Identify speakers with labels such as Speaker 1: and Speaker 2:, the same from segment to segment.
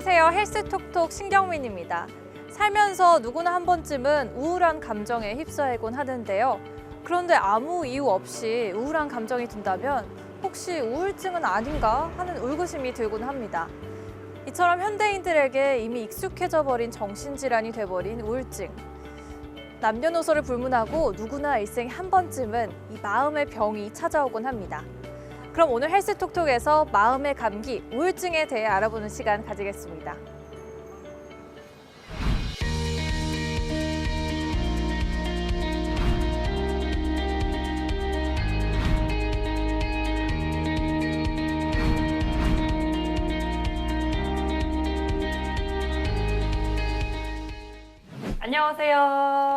Speaker 1: 안녕하세요. 헬스톡톡 신경민입니다. 살면서 누구나 한 번쯤은 우울한 감정에 휩싸이곤 하는데요. 그런데 아무 이유 없이 우울한 감정이 든다면 혹시 우울증은 아닌가 하는 의구심이 들곤 합니다. 이처럼 현대인들에게 이미 익숙해져 버린 정신질환이 돼버린 우울증. 남녀노소를 불문하고 누구나 일생에 한 번쯤은 이 마음의 병이 찾아오곤 합니다. 그럼 오늘 헬스톡톡에서 마음의 감기, 우울증에 대해 알아보는 시간 가지겠습니다. 안녕하세요.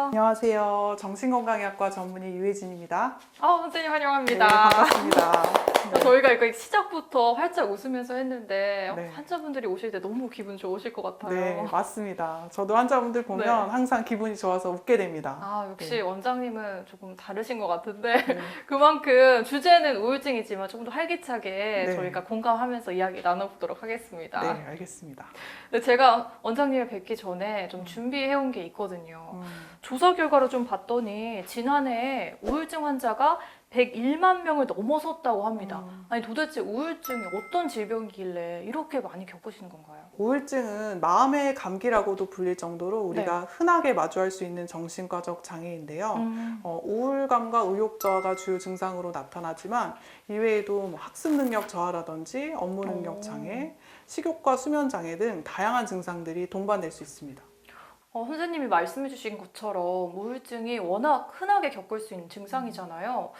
Speaker 2: 안녕하세요. 정신건강의학과 전문의 유혜진입니다.
Speaker 1: 아, 선생님
Speaker 2: 네,
Speaker 1: 환영합니다.
Speaker 2: 반갑습니다. 네.
Speaker 1: 저희가 이거 시작부터 활짝 웃으면서 했는데
Speaker 2: 네.
Speaker 1: 환자분들이 오실 때 너무 기분 좋으실 것 같아요.
Speaker 2: 네, 맞습니다. 저도 환자분들 보면
Speaker 1: 네.
Speaker 2: 항상 기분이 좋아서 웃게 됩니다.
Speaker 1: 아, 역시
Speaker 2: 네.
Speaker 1: 원장님은 조금 다르신 것 같은데
Speaker 2: 네.
Speaker 1: 그만큼 주제는 우울증이지만 조금 더 활기차게
Speaker 2: 네.
Speaker 1: 저희가 공감하면서 이야기 나눠보도록 하겠습니다.
Speaker 2: 네, 알겠습니다.
Speaker 1: 근데 제가 원장님을 뵙기 전에 좀 준비해온 게 있거든요.
Speaker 2: 음,
Speaker 1: 조사 결과를 좀 봤더니 지난해 우울증 환자가 101만 명을 넘어섰다고 합니다.
Speaker 2: 음.
Speaker 1: 아니 도대체 우울증이 어떤 질병이길래 이렇게 많이 겪으시는 건가요?
Speaker 2: 우울증은 마음의 감기라고도 불릴 정도로 우리가
Speaker 1: 네.
Speaker 2: 흔하게 마주할 수 있는 정신과적 장애인데요.
Speaker 1: 음.
Speaker 2: 어, 우울감과 의욕 저하가 주요 증상으로 나타나지만 이외에도 뭐 학습 능력 저하라든지 업무 능력
Speaker 1: 오.
Speaker 2: 장애, 식욕과 수면 장애 등 다양한 증상들이 동반될 수 있습니다.
Speaker 1: 어, 선생님이 말씀해주신 것처럼 우울증이 워낙 흔하게 겪을 수 있는 증상이잖아요.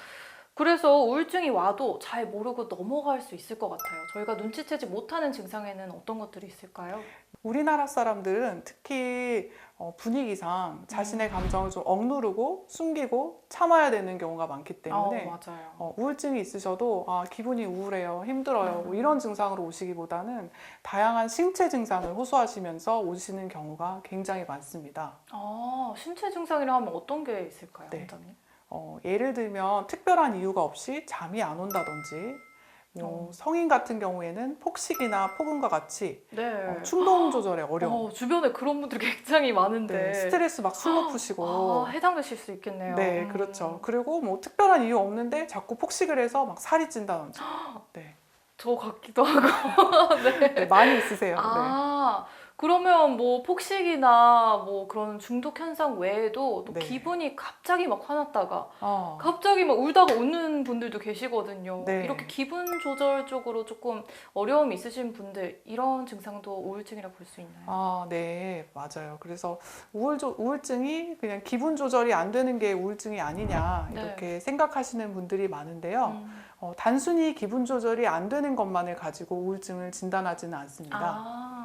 Speaker 1: 그래서 우울증이 와도 잘 모르고 넘어갈 수 있을 것 같아요. 저희가 눈치채지 못하는 증상에는 어떤 것들이 있을까요?
Speaker 2: 우리나라 사람들은 특히 어, 분위기상 자신의
Speaker 1: 음.
Speaker 2: 감정을 좀 억누르고 숨기고 참아야 되는 경우가 많기 때문에
Speaker 1: 어.
Speaker 2: 어, 우울증이 있으셔도 아, 기분이 우울해요, 힘들어요 뭐
Speaker 1: 음.
Speaker 2: 이런 증상으로 오시기보다는 다양한 신체 증상을 호소하시면서 오시는 경우가 굉장히 많습니다.
Speaker 1: 아, 신체 증상이라 하면 어떤 게 있을까요,
Speaker 2: 네.
Speaker 1: 원장님?
Speaker 2: 어, 예를 들면 특별한 이유가 없이 잠이 안 온다든지 뭐
Speaker 1: 어.
Speaker 2: 성인 같은 경우에는 폭식이나 폭음과 같이
Speaker 1: 네.
Speaker 2: 어, 충동 조절에 어려움,
Speaker 1: 어, 주변에 그런 분들이 굉장히 많은데
Speaker 2: 네, 스트레스 막 술로 푸시고
Speaker 1: 아, 해당되실 수 있겠네요.
Speaker 2: 네,
Speaker 1: 음.
Speaker 2: 그렇죠. 그리고 뭐 특별한 이유 없는데 자꾸 폭식을 해서 막 살이 찐다든지. 네,
Speaker 1: 저 같기도 하고. 네.
Speaker 2: 네, 많이 있으세요. 네.
Speaker 1: 아, 그러면 뭐 폭식이나 뭐 그런 중독 현상 외에도 또
Speaker 2: 네.
Speaker 1: 기분이 갑자기 막 화났다가
Speaker 2: 어,
Speaker 1: 갑자기 막 울다가 웃는 분들도 계시거든요.
Speaker 2: 네.
Speaker 1: 이렇게 기분 조절 쪽으로 조금 어려움이 있으신 분들 이런 증상도 우울증이라 볼 수 있나요?
Speaker 2: 아, 네, 맞아요. 그래서 우울 우울증이 그냥 기분 조절이 안 되는 게 우울증이 아니냐
Speaker 1: 네.
Speaker 2: 이렇게 생각하시는 분들이 많은데요.
Speaker 1: 음.
Speaker 2: 어, 단순히 기분 조절이 안 되는 것만을 가지고 우울증을 진단하지는 않습니다.
Speaker 1: 아.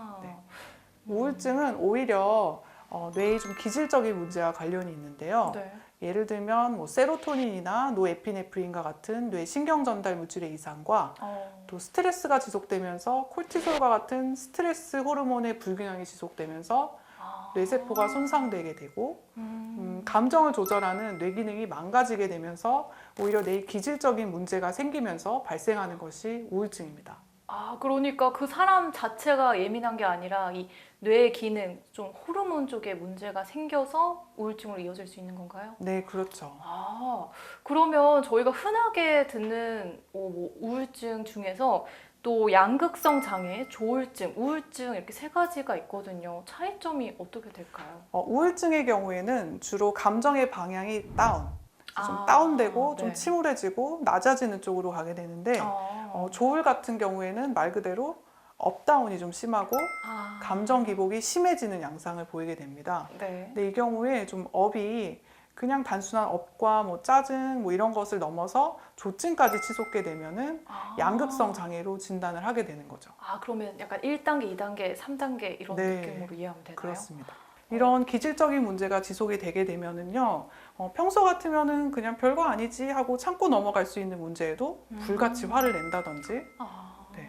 Speaker 2: 우울증은 오히려 어, 뇌의 좀 기질적인 문제와 관련이 있는데요.
Speaker 1: 네.
Speaker 2: 예를 들면 뭐 세로토닌이나 노에피네프린과 같은 뇌 신경 전달 물질의 이상과
Speaker 1: 어.
Speaker 2: 또 스트레스가 지속되면서 콜티솔과 같은 스트레스 호르몬의 불균형이 지속되면서
Speaker 1: 아.
Speaker 2: 뇌세포가 손상되게 되고
Speaker 1: 음.
Speaker 2: 음, 감정을 조절하는 뇌 기능이 망가지게 되면서 오히려 뇌 기질적인 문제가 생기면서 발생하는 것이 우울증입니다.
Speaker 1: 아, 그러니까 그 사람 자체가 예민한 게 아니라 이뇌 기능, 좀 호르몬 쪽에 문제가 생겨서 우울증으로 이어질 수 있는 건가요?
Speaker 2: 네, 그렇죠.
Speaker 1: 아, 그러면 저희가 흔하게 듣는 어, 뭐 우울증 중에서 또 양극성 장애, 조울증, 우울증 이렇게 세 가지가 있거든요. 차이점이 어떻게 될까요?
Speaker 2: 어, 우울증의 경우에는 주로 감정의 방향이 다운, 좀
Speaker 1: 아,
Speaker 2: 다운되고 좀
Speaker 1: 네.
Speaker 2: 침울해지고 낮아지는 쪽으로 가게 되는데
Speaker 1: 아,
Speaker 2: 어, 조울 같은 경우에는 말 그대로 업다운이 좀 심하고
Speaker 1: 아,
Speaker 2: 감정 기복이 심해지는 양상을 보이게 됩니다.
Speaker 1: 네.
Speaker 2: 근데 이 경우에 좀 업이 그냥 단순한 업과 뭐 짜증 뭐 이런 것을 넘어서 조증까지 치솟게 되면은
Speaker 1: 아.
Speaker 2: 양극성 장애로 진단을 하게 되는 거죠.
Speaker 1: 아, 그러면 약간 1단계, 2단계, 3단계 이런
Speaker 2: 네,
Speaker 1: 느낌으로 이해하면 되나요?
Speaker 2: 그렇습니다. 이런 기질적인 문제가 지속이 되게 되면은요, 어, 평소 같으면은 그냥 별거 아니지 하고 참고 넘어갈 수 있는 문제에도
Speaker 1: 음.
Speaker 2: 불같이 화를 낸다든지,
Speaker 1: 아,
Speaker 2: 네.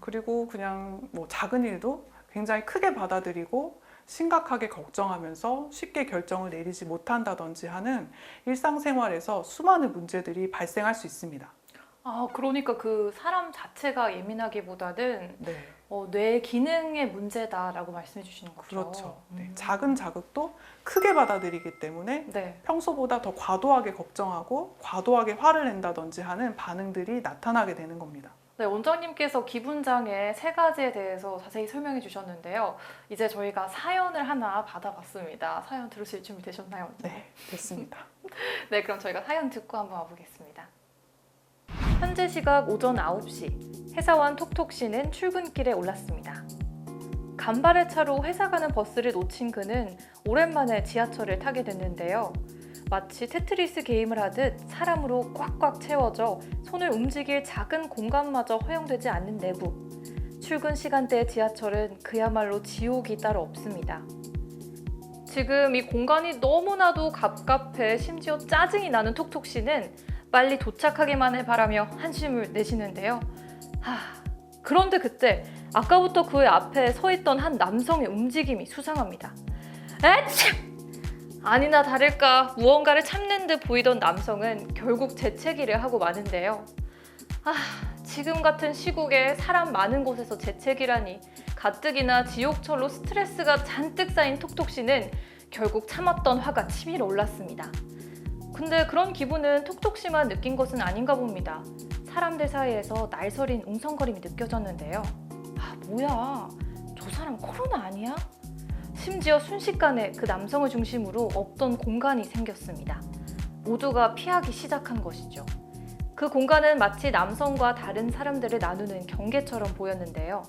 Speaker 2: 그리고 그냥 뭐 작은 일도 굉장히 크게 받아들이고 심각하게 걱정하면서 쉽게 결정을 내리지 못한다든지 하는 일상생활에서 수많은 문제들이 발생할 수 있습니다.
Speaker 1: 아, 그러니까 그 사람 자체가 예민하기보다는
Speaker 2: 네.
Speaker 1: 어, 뇌 기능의 문제다라고 말씀해 주시는 거죠.
Speaker 2: 그렇죠. 네,
Speaker 1: 음.
Speaker 2: 작은 자극도 크게 받아들이기 때문에
Speaker 1: 네.
Speaker 2: 평소보다 더 과도하게 걱정하고 과도하게 화를 낸다든지 하는 반응들이 나타나게 되는 겁니다.
Speaker 1: 네, 원장님께서 기분 장애 세 가지에 대해서 자세히 설명해 주셨는데요. 이제 저희가 사연을 하나 받아봤습니다. 사연 들으실 준비 되셨나요?
Speaker 2: 네, 됐습니다.
Speaker 1: 네, 그럼 저희가 사연 듣고 한번 와보겠습니다. 현재 시각 오전 9시, 회사원 톡톡 씨는 출근길에 올랐습니다. 간발의 차로 회사 가는 버스를 놓친 그는 오랜만에 지하철을 타게 됐는데요. 마치 테트리스 게임을 하듯 사람으로 꽉꽉 채워져 손을 움직일 작은 공간마저 허용되지 않는 내부. 출근 시간대의 지하철은 그야말로 지옥이 따로 없습니다. 지금 이 공간이 너무나도 갑갑해 심지어 짜증이 나는 톡톡 씨는 빨리 도착하기만을 바라며 한숨을 내쉬는데요. 하, 그런데 그때 아까부터 그 앞에 서 있던 한 남성의 움직임이 수상합니다. 에참! 아니나 다를까 무언가를 참는 듯 보이던 남성은 결국 재채기를 하고 마는데요. 아, 지금 같은 시국에 사람 많은 곳에서 재채기라니 가뜩이나 지옥철로 스트레스가 잔뜩 쌓인 톡톡 씨는 결국 참았던 화가 치밀어 올랐습니다. 근데 그런 기분은 톡톡 씨만 느낀 것은 아닌가 봅니다. 사람들 사이에서 날서린 웅성거림이 느껴졌는데요. 아, 뭐야. 저 사람 코로나 아니야? 심지어 순식간에 그 남성을 중심으로 없던 공간이 생겼습니다. 모두가 피하기 시작한 것이죠. 그 공간은 마치 남성과 다른 사람들을 나누는 경계처럼 보였는데요.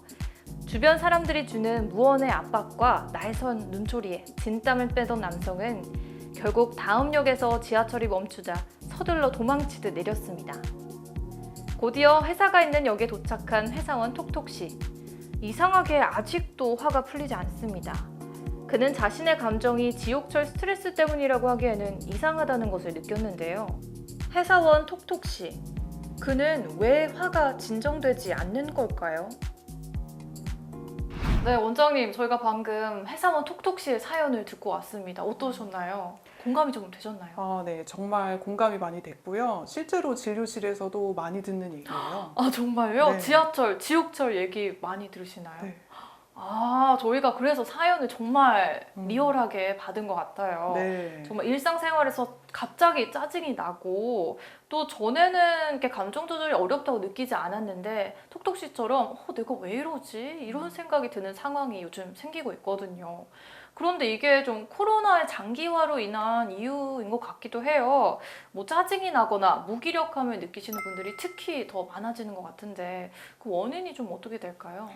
Speaker 1: 주변 사람들이 주는 무언의 압박과 날선 눈초리에 진땀을 빼던 남성은 결국 다음 역에서 지하철이 멈추자 서둘러 도망치듯 내렸습니다. 곧이어 회사가 있는 역에 도착한 회사원 톡톡 씨. 이상하게 아직도 화가 풀리지 않습니다. 그는 자신의 감정이 지옥철 스트레스 때문이라고 하기에는 이상하다는 것을 느꼈는데요. 회사원 톡톡 씨. 그는 왜 화가 진정되지 않는 걸까요? 네, 원장님, 저희가 방금 회사원 톡톡 씨의 사연을 듣고 왔습니다. 어떠셨나요? 공감이 좀 되셨나요?
Speaker 2: 아, 네, 정말 공감이 많이 됐고요. 실제로 진료실에서도 많이 듣는 얘기예요.
Speaker 1: 아, 정말요?
Speaker 2: 네.
Speaker 1: 지하철, 지옥철 얘기 많이 들으시나요?
Speaker 2: 네.
Speaker 1: 아, 저희가 그래서 사연을 정말
Speaker 2: 음.
Speaker 1: 리얼하게 받은 것 같아요.
Speaker 2: 네.
Speaker 1: 정말 일상생활에서 갑자기 짜증이 나고 또 전에는 이렇게 감정 조절이 어렵다고 느끼지 않았는데 톡톡 씨처럼 어, 내가 왜 이러지? 이런 생각이 드는 상황이 요즘 생기고 있거든요. 그런데 이게 좀 코로나의 장기화로 인한 이유인 것 같기도 해요. 뭐 짜증이 나거나 무기력함을 느끼시는 분들이 특히 더 많아지는 것 같은데 그 원인이 좀 어떻게 될까요?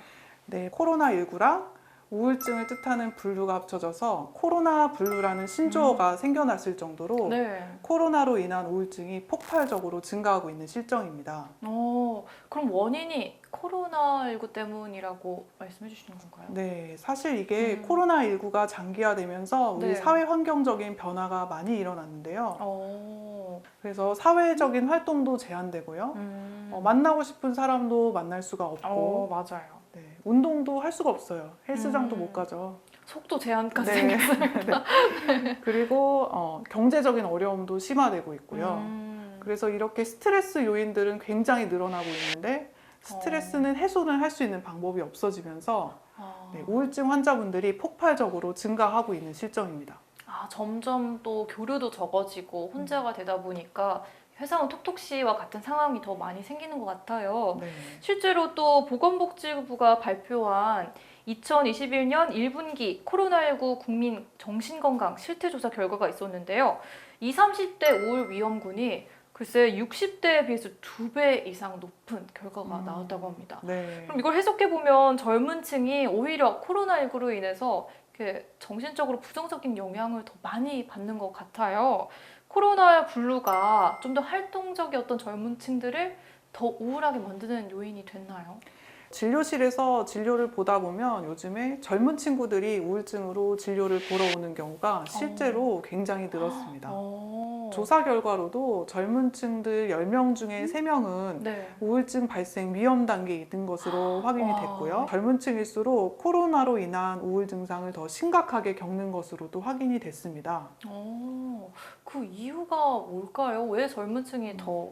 Speaker 2: 네, 코로나19랑 우울증을 뜻하는 블루가 합쳐져서 코로나 블루라는 신조어가 생겨났을 정도로
Speaker 1: 음. 네.
Speaker 2: 코로나로 인한 우울증이 폭발적으로 증가하고 있는 실정입니다.
Speaker 1: 어, 그럼 원인이 코로나19 때문이라고 말씀해 주시는 건가요?
Speaker 2: 네, 사실 이게
Speaker 1: 음.
Speaker 2: 코로나19가 장기화되면서 우리
Speaker 1: 네.
Speaker 2: 사회 환경적인 변화가 많이 일어났는데요.
Speaker 1: 어,
Speaker 2: 그래서 사회적인 활동도 제한되고요.
Speaker 1: 음.
Speaker 2: 어, 만나고 싶은 사람도 만날 수가 없고,
Speaker 1: 어, 맞아요.
Speaker 2: 네, 운동도 할 수가 없어요. 헬스장도
Speaker 1: 음.
Speaker 2: 못 가죠.
Speaker 1: 속도 제한까지
Speaker 2: 네.
Speaker 1: 생겼어요.
Speaker 2: 그리고 어, 경제적인 어려움도 심화되고 있고요.
Speaker 1: 음.
Speaker 2: 그래서 이렇게 스트레스 요인들은 굉장히 늘어나고 있는데 스트레스는 해소는 할 수 있는 방법이 없어지면서
Speaker 1: 아,
Speaker 2: 네, 우울증 환자분들이 폭발적으로 증가하고 있는 실정입니다.
Speaker 1: 아, 점점 또 교류도 적어지고 혼자가 되다 보니까 회사원 톡톡 씨와 같은 상황이 더 많이 생기는 것 같아요.
Speaker 2: 네.
Speaker 1: 실제로 또 보건복지부가 발표한 2021년 1분기 코로나19 국민 정신건강 실태조사 결과가 있었는데요. 20, 30대 우울 위험군이 글쎄 60대에 비해서 두 배 이상 높은 결과가
Speaker 2: 음.
Speaker 1: 나왔다고 합니다.
Speaker 2: 네.
Speaker 1: 그럼 이걸 해석해 보면 젊은 층이 오히려 코로나19로 인해서 정신적으로 부정적인 영향을 더 많이 받는 것 같아요. 코로나 블루가 좀 더 활동적이었던 젊은 층들을 더 우울하게 만드는 요인이 됐나요?
Speaker 2: 진료실에서 진료를 보다 보면 요즘에 젊은 친구들이 우울증으로 진료를 보러 오는 경우가 실제로 굉장히 늘었습니다.
Speaker 1: 어.
Speaker 2: 조사 결과로도 젊은 층들 10명 중에 3명은
Speaker 1: 네.
Speaker 2: 우울증 발생 위험 단계에 있는 것으로 확인이
Speaker 1: 와.
Speaker 2: 됐고요. 젊은 층일수록 코로나로 인한 우울 증상을 더 심각하게 겪는 것으로도 확인이 됐습니다.
Speaker 1: 어. 그 이유가 뭘까요? 왜 젊은 층이 더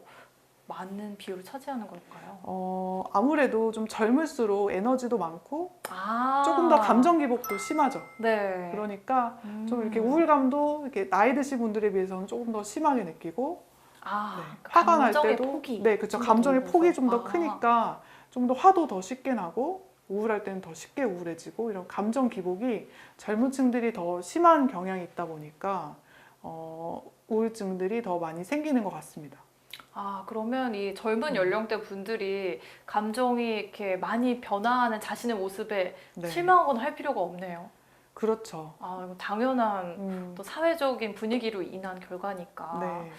Speaker 1: 많은 비율을 차지하는 걸까요?
Speaker 2: 어, 아무래도 좀 젊을수록 에너지도 많고
Speaker 1: 아
Speaker 2: 조금 더 감정 기복도 심하죠.
Speaker 1: 네.
Speaker 2: 그러니까 좀 이렇게
Speaker 1: 음.
Speaker 2: 우울감도 이렇게 나이 드신 분들에 비해서는 조금 더 심하게 느끼고
Speaker 1: 아
Speaker 2: 네.
Speaker 1: 그러니까
Speaker 2: 화가 날 때도
Speaker 1: 폭이
Speaker 2: 네, 그렇죠.
Speaker 1: 좀더
Speaker 2: 감정의. 폭이 좀더
Speaker 1: 아.
Speaker 2: 크니까 좀 더 화도 더 쉽게 나고 우울할 때는 더 쉽게 우울해지고 이런 감정 기복이 젊은 층들이 더 심한 경향이 있다 보니까 어, 우울증들이 더 많이 생기는 것 같습니다.
Speaker 1: 아, 그러면 이 젊은
Speaker 2: 음.
Speaker 1: 연령대 분들이 감정이 이렇게 많이 변화하는 자신의 모습에
Speaker 2: 네.
Speaker 1: 실망하거나 할 필요가 없네요.
Speaker 2: 그렇죠.
Speaker 1: 아, 이거 당연한
Speaker 2: 음,
Speaker 1: 또 사회적인 분위기로 인한 결과니까.
Speaker 2: 네.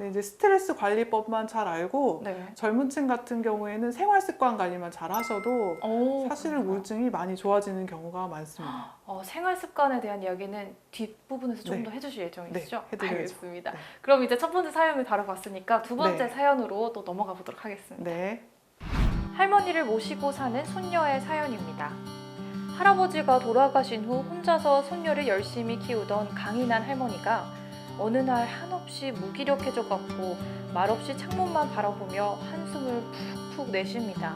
Speaker 2: 네, 이제 스트레스 관리법만 잘 알고
Speaker 1: 네.
Speaker 2: 젊은 층 같은 경우에는 생활 습관 관리만 잘 하셔도
Speaker 1: 오,
Speaker 2: 사실
Speaker 1: 그렇구나.
Speaker 2: 우울증이 많이 좋아지는 경우가 많습니다.
Speaker 1: 어, 생활 습관에 대한 이야기는 뒷부분에서 조금
Speaker 2: 네.
Speaker 1: 더 해주실 예정이시죠?
Speaker 2: 네.
Speaker 1: 알겠습니다.
Speaker 2: 네.
Speaker 1: 그럼 이제 첫 번째 사연을 다뤄봤으니까 두 번째
Speaker 2: 네.
Speaker 1: 사연으로 또 넘어가 보도록 하겠습니다.
Speaker 2: 네.
Speaker 1: 할머니를 모시고 사는 손녀의 사연입니다. 할아버지가 돌아가신 후 혼자서 손녀를 열심히 키우던 강인한 할머니가 어느 날 한없이 무기력해져 갖고 말없이 창문만 바라보며 한숨을 푹푹 내쉽니다.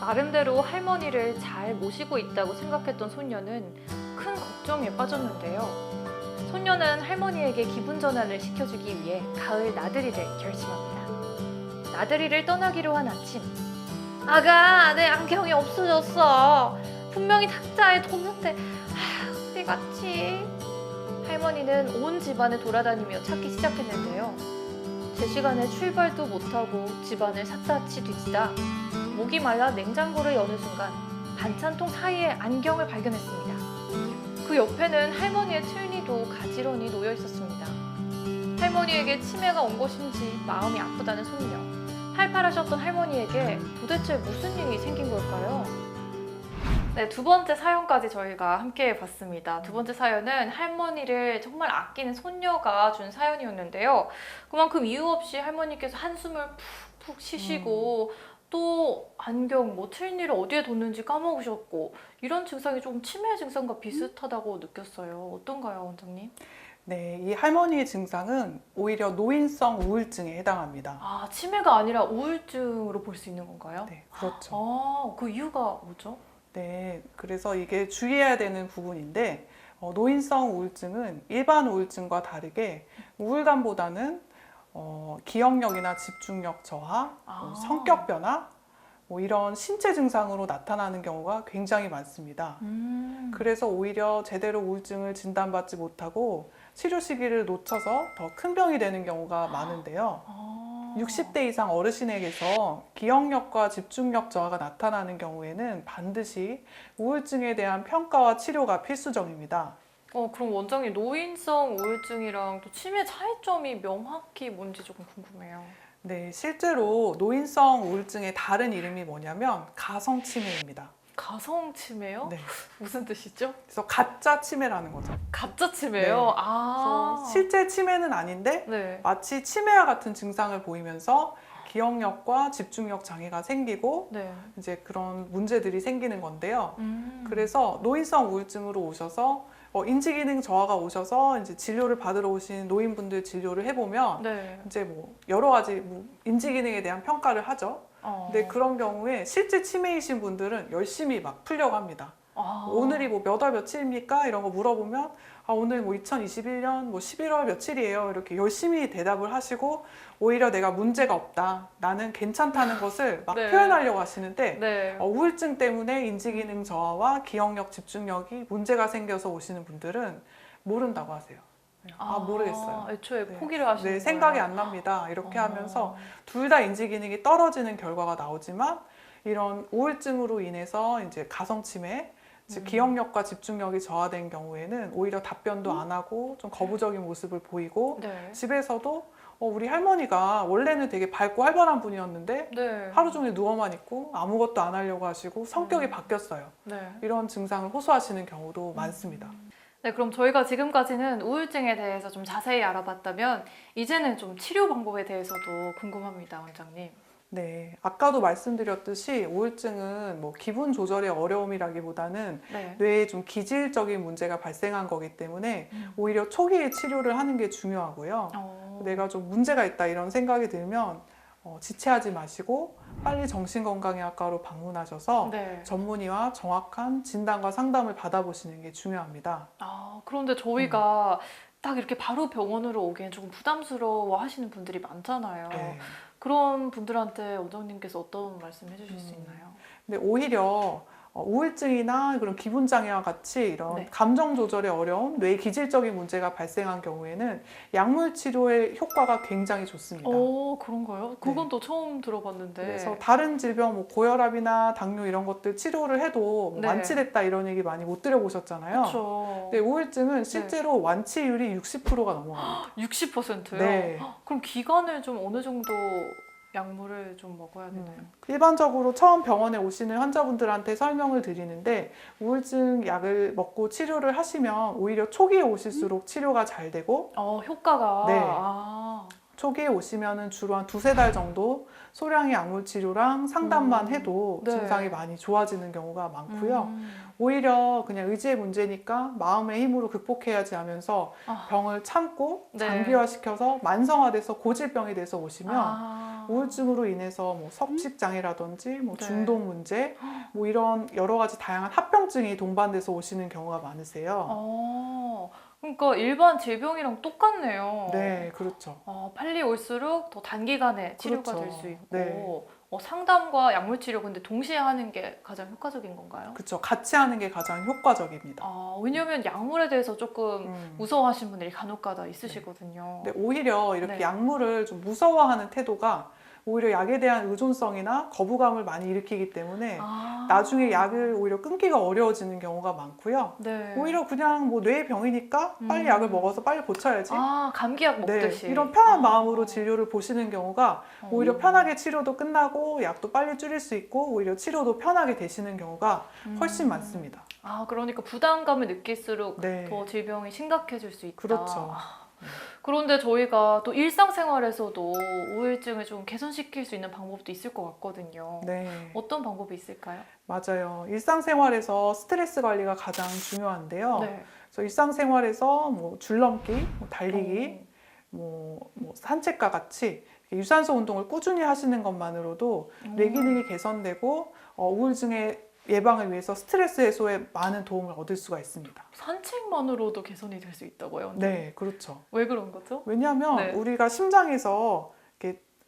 Speaker 1: 나름대로 할머니를 잘 모시고 있다고 생각했던 손녀는 큰 걱정에 빠졌는데요. 손녀는 할머니에게 기분 전환을 시켜주기 위해 가을 나들이를 결심합니다. 나들이를 떠나기로 한 아침, 아가, 내 안경이 없어졌어. 분명히 탁자에 뒀는데, 아, 어디 갔지? 할머니는 온 집안을 돌아다니며 찾기 시작했는데요. 제 시간에 출발도 못하고 집안을 샅샅이 뒤지다 목이 말라 냉장고를 여는 순간 반찬통 사이에 안경을 발견했습니다. 그 옆에는 할머니의 틀니도 가지런히 놓여 있었습니다. 할머니에게 치매가 온 것인지 마음이 아프다는 손녀. 팔팔하셨던 할머니에게 도대체 무슨 일이 생긴 걸까요? 네, 두 번째 사연까지 저희가 함께 봤습니다. 두 번째 사연은 할머니를 정말 아끼는 손녀가 준 사연이었는데요. 그만큼 이유 없이 할머니께서 한숨을 푹푹 쉬시고 또 안경, 뭐 틀니를 어디에 뒀는지 까먹으셨고 이런 증상이 좀 치매 증상과 비슷하다고 느꼈어요. 어떤가요, 원장님?
Speaker 2: 네, 이 할머니의 증상은 오히려 노인성 우울증에 해당합니다.
Speaker 1: 아, 치매가 아니라 우울증으로 볼 수 있는 건가요?
Speaker 2: 네, 그렇죠.
Speaker 1: 아, 그 이유가 뭐죠?
Speaker 2: 네, 그래서 이게 주의해야 되는 부분인데 어, 노인성 우울증은 일반 우울증과 다르게 우울감보다는 어, 기억력이나 집중력 저하,
Speaker 1: 아.
Speaker 2: 뭐 성격 변화, 뭐 이런 신체 증상으로 나타나는 경우가 굉장히 많습니다.
Speaker 1: 음.
Speaker 2: 그래서 오히려 제대로 우울증을 진단받지 못하고 치료 시기를 놓쳐서 더 큰 병이 되는 경우가 많은데요.
Speaker 1: 아.
Speaker 2: 60대 이상 어르신에게서 기억력과 집중력 저하가 나타나는 경우에는 반드시 우울증에 대한 평가와 치료가 필수적입니다.
Speaker 1: 어, 그럼 원장님 노인성 우울증이랑 또 치매 차이점이 명확히 뭔지 조금 궁금해요.
Speaker 2: 네, 실제로 노인성 우울증의 다른 이름이 뭐냐면 가성 치매입니다.
Speaker 1: 가성 치매요?
Speaker 2: 네,
Speaker 1: 무슨 뜻이죠?
Speaker 2: 그래서 가짜 치매라는 거죠.
Speaker 1: 가짜 치매요?
Speaker 2: 네.
Speaker 1: 아.
Speaker 2: 실제 치매는 아닌데
Speaker 1: 네.
Speaker 2: 마치 치매와 같은 증상을 보이면서 기억력과 집중력 장애가 생기고
Speaker 1: 네.
Speaker 2: 이제 그런 문제들이 생기는 건데요.
Speaker 1: 음.
Speaker 2: 그래서 노인성 우울증으로 오셔서 어, 인지기능 저하가 오셔서 이제 진료를 받으러 오신 노인분들 진료를 해보면
Speaker 1: 네.
Speaker 2: 이제 뭐 여러 가지 뭐 인지기능에 대한 평가를 하죠.
Speaker 1: 어.
Speaker 2: 근데 그런 경우에 실제 치매이신 분들은 열심히 막 풀려고 합니다.
Speaker 1: 아.
Speaker 2: 오늘이 뭐 몇 월 며칠입니까? 이런 거 물어보면 아, 오늘 뭐 2021년 뭐 11월 며칠이에요. 이렇게 열심히 대답을 하시고 오히려 내가 문제가 없다. 나는 괜찮다는 것을 막
Speaker 1: 네.
Speaker 2: 표현하려고 하시는데
Speaker 1: 네.
Speaker 2: 어, 우울증 때문에 인지기능 저하와 기억력, 집중력이 문제가 생겨서 오시는 분들은 모른다고 하세요. 아, 모르겠어요.
Speaker 1: 애초에
Speaker 2: 네.
Speaker 1: 포기를 하시는
Speaker 2: 네, 생각이. 안 납니다. 이렇게
Speaker 1: 어.
Speaker 2: 하면서 둘 다 인지 기능이 떨어지는 결과가 나오지만 이런 우울증으로 인해서 이제 가성 치매, 즉
Speaker 1: 음.
Speaker 2: 기억력과 집중력이 저하된 경우에는 오히려 답변도 안 하고 좀 거부적인 모습을 보이고
Speaker 1: 네.
Speaker 2: 집에서도 어, 우리 할머니가 원래는 되게 밝고 활발한 분이었는데
Speaker 1: 네.
Speaker 2: 하루 종일 누워만 있고 아무것도 안 하려고 하시고 성격이
Speaker 1: 음.
Speaker 2: 바뀌었어요.
Speaker 1: 네.
Speaker 2: 이런 증상을 호소하시는 경우도 많습니다.
Speaker 1: 네, 그럼 저희가 지금까지는 우울증에 대해서 좀 자세히 알아봤다면 이제는 좀 치료 방법에 대해서도 궁금합니다, 원장님.
Speaker 2: 네, 아까도 말씀드렸듯이 우울증은 뭐 기분 조절의 어려움이라기보다는
Speaker 1: 네.
Speaker 2: 뇌에 좀 기질적인 문제가 발생한 거기 때문에
Speaker 1: 음.
Speaker 2: 오히려 초기에 치료를 하는 게 중요하고요.
Speaker 1: 어.
Speaker 2: 내가 좀 문제가 있다 이런 생각이 들면 어, 지체하지 마시고 빨리 정신건강의학과로 방문하셔서
Speaker 1: 네.
Speaker 2: 전문의와 정확한 진단과 상담을 받아보시는 게 중요합니다.
Speaker 1: 아, 그런데 저희가
Speaker 2: 음.
Speaker 1: 딱 이렇게 바로 병원으로 오기엔 조금 부담스러워 하시는 분들이 많잖아요.
Speaker 2: 네.
Speaker 1: 그런 분들한테 원장님께서 어떤 말씀 해주실 수
Speaker 2: 음.
Speaker 1: 있나요?
Speaker 2: 근데 오히려 어, 우울증이나 그런 기분 장애와 같이 이런
Speaker 1: 네.
Speaker 2: 감정 조절에 어려운 뇌 기질적인 문제가 발생한 경우에는 약물 치료의 효과가 굉장히 좋습니다.
Speaker 1: 오, 그런가요? 그건 또 처음 들어봤는데.
Speaker 2: 네. 그래서 다른 질병, 뭐 고혈압이나 당뇨 이런 것들 치료를 해도 뭐
Speaker 1: 네.
Speaker 2: 완치됐다 이런 얘기 많이 못 들어보셨잖아요.
Speaker 1: 그렇죠.
Speaker 2: 근데 우울증은 실제로 완치율이 60%가 넘어갑니다.
Speaker 1: 60%요?
Speaker 2: 네.
Speaker 1: 그럼 기간을 좀 어느 정도 약물을 좀 먹어야 되나요?
Speaker 2: 음, 일반적으로 처음 병원에 오시는 환자분들한테 설명을 드리는데 우울증 약을 먹고 치료를 하시면 오히려 초기에 오실수록 치료가 잘 되고
Speaker 1: 어, 효과가.
Speaker 2: 네.
Speaker 1: 아,
Speaker 2: 초기에 오시면은 주로 한 두세 달 정도 소량의 약물 치료랑 상담만
Speaker 1: 음,
Speaker 2: 해도
Speaker 1: 네.
Speaker 2: 증상이 많이 좋아지는 경우가 많고요.
Speaker 1: 음.
Speaker 2: 오히려 그냥 의지의 문제니까 마음의 힘으로 극복해야지 하면서
Speaker 1: 아.
Speaker 2: 병을 참고
Speaker 1: 네.
Speaker 2: 장기화시켜서 만성화돼서 고질병이 돼서 오시면
Speaker 1: 아.
Speaker 2: 우울증으로 인해서 뭐 섭식 장애라든지 뭐
Speaker 1: 네.
Speaker 2: 중독 문제 뭐 이런 여러 가지 다양한 합병증이 동반돼서 오시는 경우가 많으세요.
Speaker 1: 어, 그러니까 일반 질병이랑 똑같네요.
Speaker 2: 네, 그렇죠.
Speaker 1: 어, 빨리 올수록 더 단기간에 치료가
Speaker 2: 그렇죠.
Speaker 1: 될 수 있고
Speaker 2: 네.
Speaker 1: 어, 상담과 약물 치료 근데 동시에 하는 게 가장 효과적인 건가요?
Speaker 2: 그렇죠. 같이 하는 게 가장 효과적입니다.
Speaker 1: 아, 왜냐면 약물에 대해서 조금
Speaker 2: 음.
Speaker 1: 무서워하시는 분들이 간혹가다 있으시거든요.
Speaker 2: 근데 오히려 이렇게
Speaker 1: 네.
Speaker 2: 약물을 좀 무서워하는 태도가 오히려 약에 대한 의존성이나 거부감을 많이 일으키기 때문에
Speaker 1: 아.
Speaker 2: 나중에 약을 오히려 끊기가 어려워지는 경우가 많고요.
Speaker 1: 네.
Speaker 2: 오히려 그냥 뭐 뇌의 병이니까 빨리
Speaker 1: 음.
Speaker 2: 약을 먹어서 빨리 고쳐야지.
Speaker 1: 아 감기약
Speaker 2: 네,
Speaker 1: 먹듯이
Speaker 2: 이런 편한
Speaker 1: 아.
Speaker 2: 마음으로 진료를 보시는 경우가 오히려
Speaker 1: 어.
Speaker 2: 편하게 치료도 끝나고 약도 빨리 줄일 수 있고 오히려 치료도 편하게 되시는 경우가 훨씬
Speaker 1: 음.
Speaker 2: 많습니다.
Speaker 1: 아 그러니까 부담감을 느낄수록
Speaker 2: 네,
Speaker 1: 더 질병이 심각해질 수 있다.
Speaker 2: 그렇죠.
Speaker 1: 아, 그런데 저희가 또 일상생활에서도 우울증을 좀 개선시킬 수 있는 방법도 있을 것 같거든요.
Speaker 2: 네,
Speaker 1: 어떤 방법이 있을까요?
Speaker 2: 맞아요. 일상생활에서 스트레스 관리가 가장 중요한데요.
Speaker 1: 네.
Speaker 2: 그래서 일상생활에서 뭐 줄넘기, 뭐 달리기,
Speaker 1: 어.
Speaker 2: 뭐, 뭐 산책과 같이 유산소 운동을 꾸준히 하시는 것만으로도
Speaker 1: 어.
Speaker 2: 뇌 기능이 개선되고 어, 우울증의 예방을 위해서 스트레스 해소에 많은 도움을 얻을 수가 있습니다.
Speaker 1: 산책만으로도 개선이 될 수 있다고요?
Speaker 2: 네, 그렇죠.
Speaker 1: 왜 그런 거죠?
Speaker 2: 왜냐하면
Speaker 1: 네.
Speaker 2: 우리가 심장에서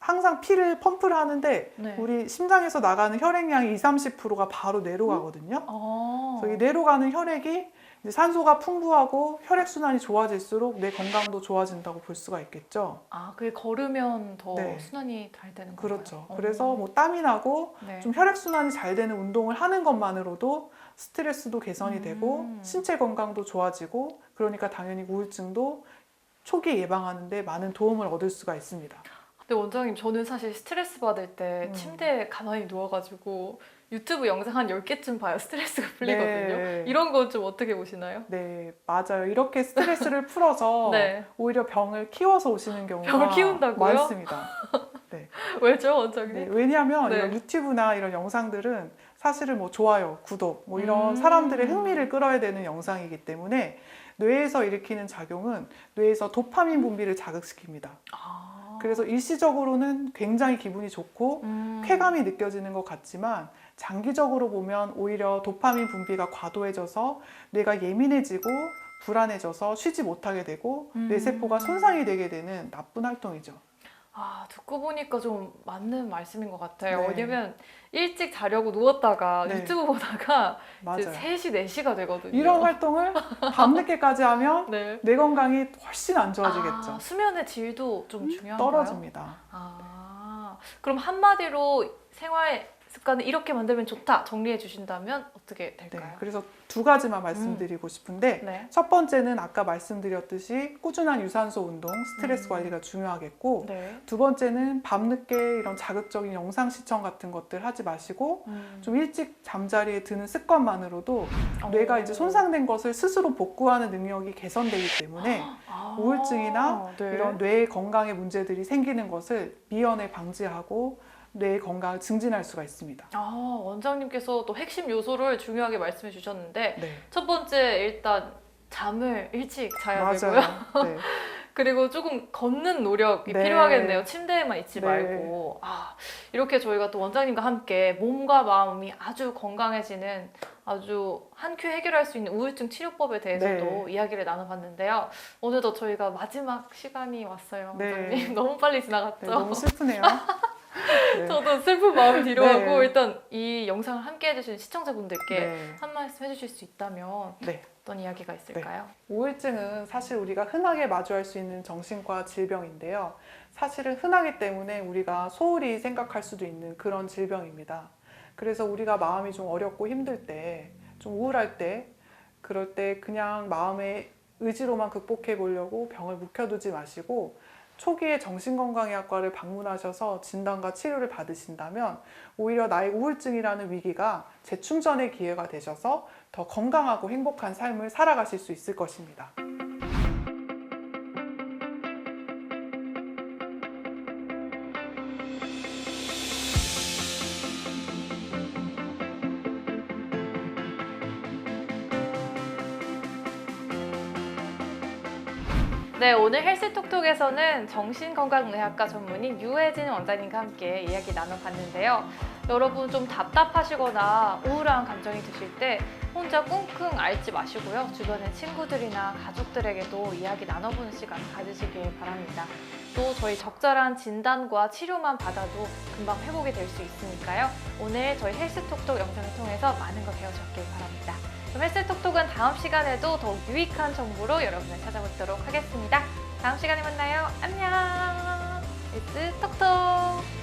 Speaker 2: 항상 피를 펌프를 하는데
Speaker 1: 네.
Speaker 2: 우리 심장에서 나가는 혈액량이 20, 30%가 바로 뇌로 가거든요.
Speaker 1: 아.
Speaker 2: 그래서 이 뇌로 가는 혈액이 이제 산소가 풍부하고 혈액 순환이 좋아질수록 뇌 건강도 좋아진다고 볼 수가 있겠죠.
Speaker 1: 아, 그게 걸으면 더
Speaker 2: 네.
Speaker 1: 순환이 잘 되는 건가요?
Speaker 2: 그렇죠.
Speaker 1: 어.
Speaker 2: 그래서 뭐 땀이 나고
Speaker 1: 네.
Speaker 2: 좀 혈액 순환이 잘 되는 운동을 하는 것만으로도 스트레스도 개선이
Speaker 1: 음.
Speaker 2: 되고 신체 건강도 좋아지고 그러니까 당연히 우울증도 초기 예방하는데 많은 도움을 얻을 수가 있습니다.
Speaker 1: 근데 원장님 저는 사실 스트레스 받을 때
Speaker 2: 음.
Speaker 1: 침대에 가만히 누워가지고 유튜브 영상 한 10개쯤 봐요. 스트레스가 풀리거든요.
Speaker 2: 네.
Speaker 1: 이런 건 좀 어떻게 보시나요?
Speaker 2: 네, 맞아요. 이렇게 스트레스를 풀어서
Speaker 1: 네.
Speaker 2: 오히려 병을 키워서 오시는 경우가
Speaker 1: 병을 키운다고요?
Speaker 2: 많습니다.
Speaker 1: 왜죠, 원장님?
Speaker 2: 네, 왜냐하면
Speaker 1: 네.
Speaker 2: 이런 유튜브나 이런 영상들은 사실은 뭐 좋아요, 구독 뭐 이런
Speaker 1: 음.
Speaker 2: 사람들의 흥미를 끌어야 되는 영상이기 때문에 뇌에서 일으키는 작용은 뇌에서 도파민 분비를 자극시킵니다.
Speaker 1: 아.
Speaker 2: 그래서 일시적으로는 굉장히 기분이 좋고
Speaker 1: 음.
Speaker 2: 쾌감이 느껴지는 것 같지만 장기적으로 보면 오히려 도파민 분비가 과도해져서 뇌가 예민해지고 불안해져서 쉬지 못하게 되고
Speaker 1: 음.
Speaker 2: 뇌세포가 손상이 되게 되는 나쁜 활동이죠.
Speaker 1: 아, 듣고 보니까 좀 맞는 말씀인 것 같아요.
Speaker 2: 네.
Speaker 1: 왜냐면 일찍 자려고 누웠다가
Speaker 2: 네.
Speaker 1: 유튜브 보다가 이제
Speaker 2: 맞아요.
Speaker 1: 3시, 4시가 되거든요.
Speaker 2: 이런 활동을 밤늦게까지 하면
Speaker 1: 네.
Speaker 2: 뇌 건강이 훨씬 안
Speaker 1: 아,
Speaker 2: 좋아지겠죠.
Speaker 1: 수면의 질도 좀 중요한가요?
Speaker 2: 떨어집니다.
Speaker 1: 아, 그럼 한마디로 생활 습관을 이렇게 만들면 좋다 정리해 주신다면 어떻게
Speaker 2: 네,
Speaker 1: 될까요?
Speaker 2: 그래서 두 가지만 말씀드리고 싶은데
Speaker 1: 네.
Speaker 2: 첫 번째는 아까 말씀드렸듯이 꾸준한 유산소 운동, 스트레스
Speaker 1: 음.
Speaker 2: 관리가 중요하겠고
Speaker 1: 네.
Speaker 2: 두 번째는 밤늦게 이런 자극적인 영상 시청 같은 것들 하지 마시고
Speaker 1: 음.
Speaker 2: 좀 일찍 잠자리에 드는 습관만으로도
Speaker 1: 어.
Speaker 2: 뇌가 이제 손상된 것을 스스로 복구하는 능력이 개선되기 때문에
Speaker 1: 아,
Speaker 2: 우울증이나
Speaker 1: 네.
Speaker 2: 이런 뇌 건강에 문제들이 생기는 것을 미연에 방지하고 뇌 건강을 증진할 수가 있습니다.
Speaker 1: 아, 원장님께서 또 핵심 요소를 중요하게 말씀해 주셨는데
Speaker 2: 네,
Speaker 1: 첫 번째 일단 잠을 일찍 자야 되고요.
Speaker 2: 맞아요. 네.
Speaker 1: 그리고 조금 걷는 노력이
Speaker 2: 네.
Speaker 1: 필요하겠네요. 침대에만 있지
Speaker 2: 네.
Speaker 1: 말고. 아, 이렇게 저희가 또 원장님과 함께 몸과 마음이 아주 건강해지는 아주 한큐 해결할 수 있는 우울증 치료법에 대해서도 이야기를 나눠봤는데요. 오늘도 저희가 마지막 시간이 왔어요.
Speaker 2: 네.
Speaker 1: 원장님 너무 빨리 지나갔죠?
Speaker 2: 네, 너무 슬프네요. 네.
Speaker 1: 저도 슬픈 마음이 뒤로하고
Speaker 2: 네.
Speaker 1: 일단 이 영상을 함께 해주신 시청자분들께
Speaker 2: 네.
Speaker 1: 한 말씀 해주실 수 있다면
Speaker 2: 네.
Speaker 1: 어떤 이야기가 있을까요?
Speaker 2: 우울증은 사실 우리가 흔하게 마주할 수 있는 정신과 질병인데요. 사실은 흔하기 때문에 우리가 소홀히 생각할 수도 있는 그런 질병입니다. 그래서 우리가 마음이 좀 어렵고 힘들 때, 좀 우울할 때, 그럴 때 그냥 마음의 의지로만 극복해 보려고 병을 묵혀두지 마시고 초기에 정신건강의학과를 방문하셔서 진단과 치료를 받으신다면 오히려 나의 우울증이라는 위기가 재충전의 기회가 되셔서 더 건강하고 행복한 삶을 살아가실 수 있을 것입니다.
Speaker 1: 헬스톡톡에서는 정신건강의학과 전문의 유혜진 원장님과 함께 이야기 나눠봤는데요. 여러분 좀 답답하시거나 우울한 감정이 드실 때 혼자 끙끙 앓지 마시고요. 주변의 친구들이나 가족들에게도 이야기 나눠보는 시간 가지시길 바랍니다. 또 저희 적절한 진단과 치료만 받아도 금방 회복이 될 수 있으니까요. 오늘 저희 헬스톡톡 영상을 통해서 많은 거 배우셨길 바랍니다. 그럼 헬스톡톡은 다음 시간에도 더욱 유익한 정보로 여러분을 찾아뵙도록 하겠습니다. 다음 시간에 만나요. 안녕. 헬스톡톡.